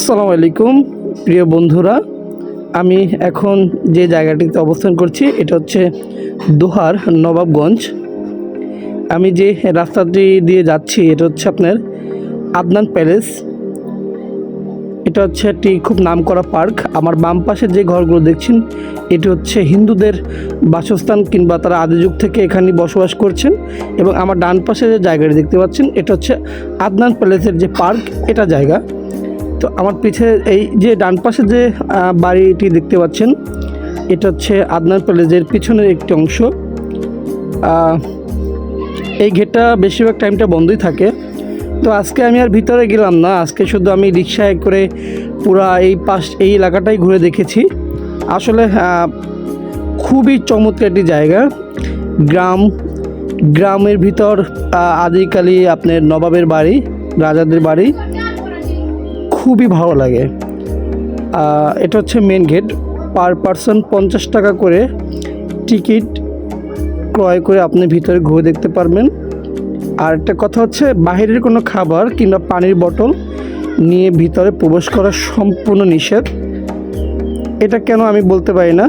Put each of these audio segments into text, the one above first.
আসসালামু আলাইকুম, প্রিয় বন্ধুরা। আমি এখন যে জায়গাটিতে অবস্থান করছি, এটা হচ্ছে দোহার নবাবগঞ্জ। আমি যে রাস্তাটি দিয়ে যাচ্ছি, এটা হচ্ছে আপনার আদনান প্যালেস। এটা হচ্ছে একটি খুব নামকরা পার্ক। আমার বাম পাশে যে ঘরগুলো দেখছেন, এটি হচ্ছে হিন্দুদের বাসস্থান কিংবা তারা আদি যুগ থেকে এখানে বসবাস করছেন এবং আমার ডান পাশে যে জায়গাটি দেখতে পাচ্ছেন, এটা হচ্ছে আদনান প্যালেসের যে পার্ক, এটা জায়গা। তো আমার পিছে এই যে ডান পাশে যে বাড়িটি দেখতে পাচ্ছেন, এটা হচ্ছে আদনান প্যালেসের পিছনের একটি অংশ। এই গেটটা বেশিরভাগ টাইমটা বন্ধই থাকে। তো আজকে আমি আর ভিতরে গেলাম না, আজকে শুধু আমি রিক্সায় করে পুরা এই পাশ, এই এলাকাটাই ঘুরে দেখেছি। আসলে খুবই চমৎকার একটি জায়গা। গ্রাম, গ্রামের ভিতর আদিকালি আপনার নবাবের বাড়ি, রাজাদের বাড়ি। খুবই ভালো লাগে। এটা হচ্ছে মেন গেট পার পারসন পঞ্চাশ টাকা করে টিকিট ক্রয় করে আপনি ভিতরে ঘুরে দেখতে পারবেন। আর একটা কথা হচ্ছে বাইরের কোনো খাবার কিংবা পানির বোতল নিয়ে ভিতরে প্রবেশ করা সম্পূর্ণ নিষেধ। এটা কেন আমি বলতে পারি না?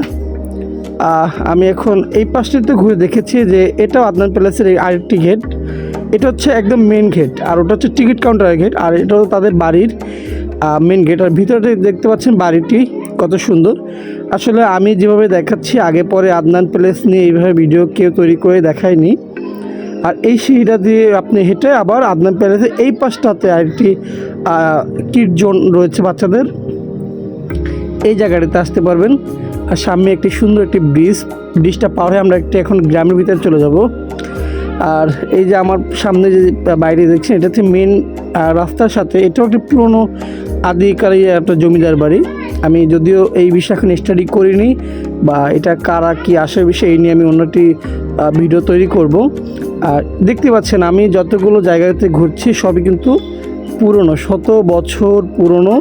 আমি এখন এই পাশটিতে ঘুরে দেখেছি যে এটাও আদনান প্যালেসের আরেকটি গেট এটা হচ্ছে একদম মেন গেট আর ওটা হচ্ছে টিকিট কাউন্টারের গেট আর এটা হলো তাদের বাড়ির মেন গেট আর ভিতরে দেখতে পাচ্ছেন বাড়িটি কত সুন্দর। আসলে আমি যেভাবে দেখাচ্ছি, আগে পরে আদনান প্যালেস নিয়ে এইভাবে ভিডিও কেউ তৈরি করে দেখায়নি। আর এই সিঁড়িটা দিয়ে আপনি হেঁটে আবার আদনান প্যালেসের এই পাশটাতে আরেকটি কিট জোন রয়েছে বাচ্চাদের। এই জায়গাটিতে আসতে পারবেন। আর সামনে একটি সুন্দর একটি ব্রিজ ব্রিজটা পার হয়ে আমরা একটি এখন গ্রামের ভিতরে চলে যাব। আর এই যে আমার সামনে যে বাইরে দেখছেন, এটা হচ্ছে মেন রাস্তার সাথে, এটাও একটি পুরনো আদিকালী একটা জমিদার বাড়ি। আমি যদিও এই বিষয়ে এখন স্টাডি করিনি বা এটা কারা কি আসে বিষয়, এই নিয়ে আমি অন্যটি ভিডিও তৈরি করব। আর দেখতে পাচ্ছেন, আমি যতগুলো জায়গাতে ঘুরছি, সবই কিন্তু পুরনো, শত বছর পুরনো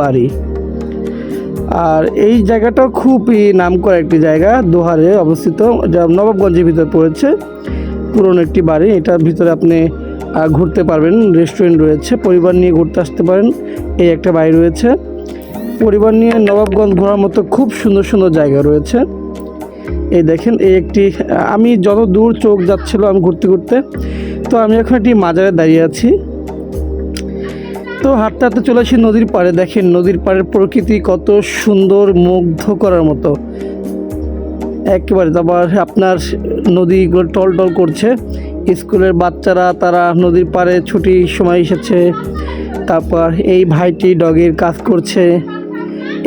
বাড়ি। আর এই জায়গাটাও খুবই নাম করা একটি জায়গা, দোহারে অবস্থিত, যা নবাবগঞ্জের ভিতরে পড়েছে। পুরনো একটি বাড়ি, এটার ভিতরে আপনি ঘুরতে পারবেন। রেস্টুরেন্ট রয়েছে, পরিবার নিয়ে ঘুরতে আসতে পারেন। এই একটা বাড়ি রয়েছে। পরিবার নিয়ে নবাবগঞ্জ ঘোরার মতো খুব সুন্দর সুন্দর জায়গা রয়েছে। এই দেখেন, এই একটি আমি যত দূর চোখ যাচ্ছিল আমি ঘুরতে ঘুরতে, তো আমি এখন একটি মাজারে দাঁড়িয়ে আছি। তো হাঁটতে হাঁটতে চলে আসি নদীর পাড়ে। দেখেন, নদীর পাড়ের প্রকৃতি কত সুন্দর, মুগ্ধ করার মতো। একেবারে তারপর আপনার নদীগুলো টল টল করছে। স্কুলের বাচ্চারা, তারা নদীর পাড়ে ছুটির সময় এসেছে। তারপর এই ভাইটি ডগের কাজ করছে।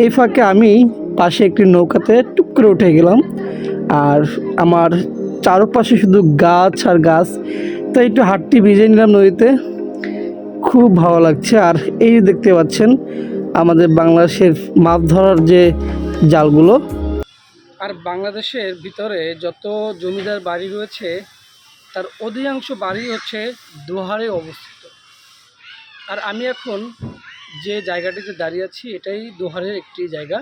এই ফাঁকে আমি পাশে একটি নৌকাতে টুক করে উঠে গেলাম। আর আমার চারপাশে শুধু গাছ আর গাছ। তো একটু হাঁটটি ভিজে নিলাম নদীতে। খুব ভালো লাগছে। আর এই দেখতে পাচ্ছেন, আমাদের বাংলাদেশের মাছ ধরার যে জালগুলো আর বাংলাদেশের ভিতরে যত জমিদার বাড়ি রয়েছে, তার অধিকাংশ বাড়ি হচ্ছে দোহারে অবস্থিত। আর আমি এখন যে জায়গাটিতে দাঁড়িয়ে আছি, এটাই দোহারের একটি জায়গা।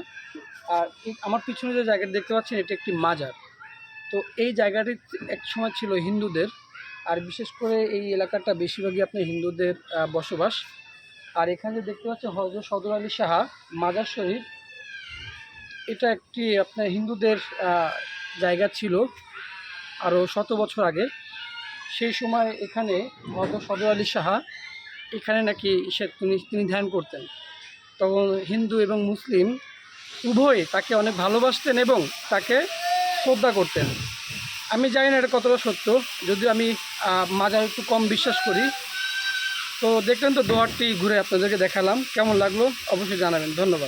আর আমার পিছনে যে জায়গাটি দেখতে পাচ্ছেন, এটি একটি মাজার। তো এই জায়গাটি এক সময় ছিল হিন্দুদের, আর বিশেষ করে এই এলাকাটা বেশিরভাগই আপনার হিন্দুদের বসবাস। আর এখানে দেখতে পাচ্ছেন হজরত সদর আলী সাহা, মাজার শরীফ এটা একটি আপনার হিন্দুদের জায়গা ছিল আরও শত বছর আগে। সেই সময় এখানে হজরত সদর আলী সাহা এখানে নাকি সে তিনি তিনি ধ্যান করতেন। তখন হিন্দু এবং মুসলিম উভয়ে তাকে অনেক ভালোবাসতেন এবং তাকে শ্রদ্ধা করতেন। আমি জানি না এটা কতটা সত্য যদিও আমি মাজার একটু কম বিশ্বাস করি। তো দেখলেন তো দোয়ারটি ঘুরে আপনাদেরকে দেখালাম, কেমন লাগল অবশ্যই জানাবেন। ধন্যবাদ।